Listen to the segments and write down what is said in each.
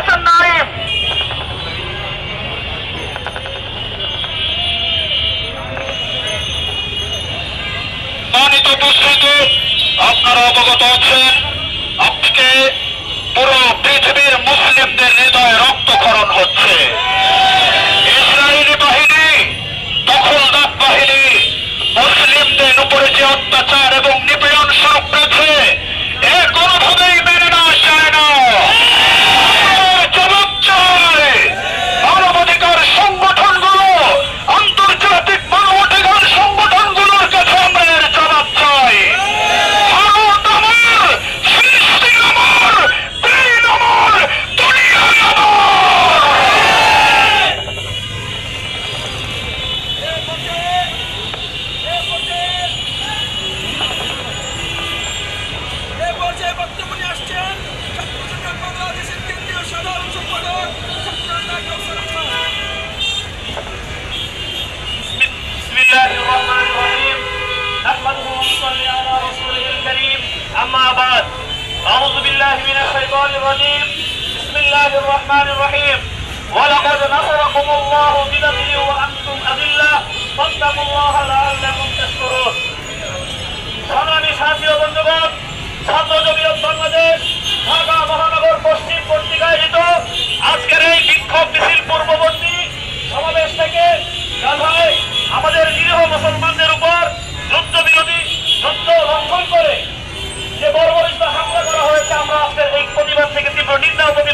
হাসান নাইম মানিত উপস্থিতি আপনারা অবগত আছেন আজকে পুরো পৃথিবীর মুসলিমদের হৃদয়ে রক্তক্ষরণ হচ্ছে। الرجيم بسم الله الرحمن الرحيم ولقد نصركم الله ببدر وأنتم أذلة فاتقوا الله لعلكم تشكرون ধনানি সাথীয় বন্ধুগণ ছাত্র জমিয়ত বাংলাদেশ ঢাকা মহানগর পশ্চিম পত্রিকায় আয়োজিত আজকের এই বিক্ষোভ মিছিল পূর্ববর্তী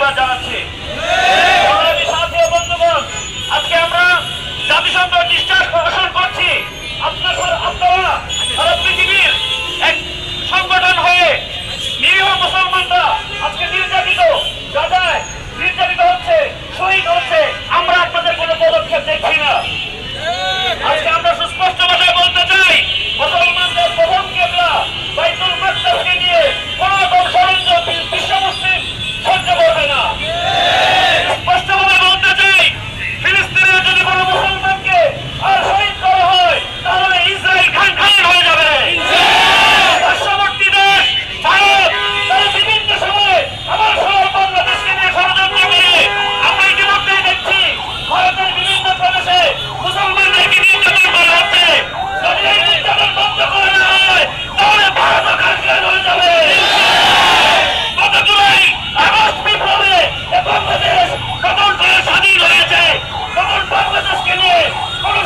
শ্রদ্ধা জানাচ্ছে।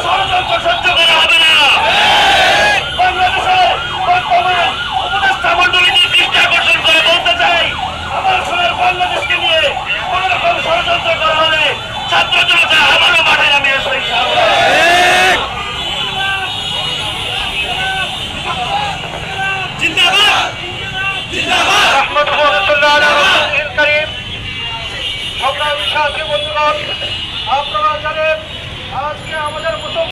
ষড়যন্ত্র সহ্য করা হবে না।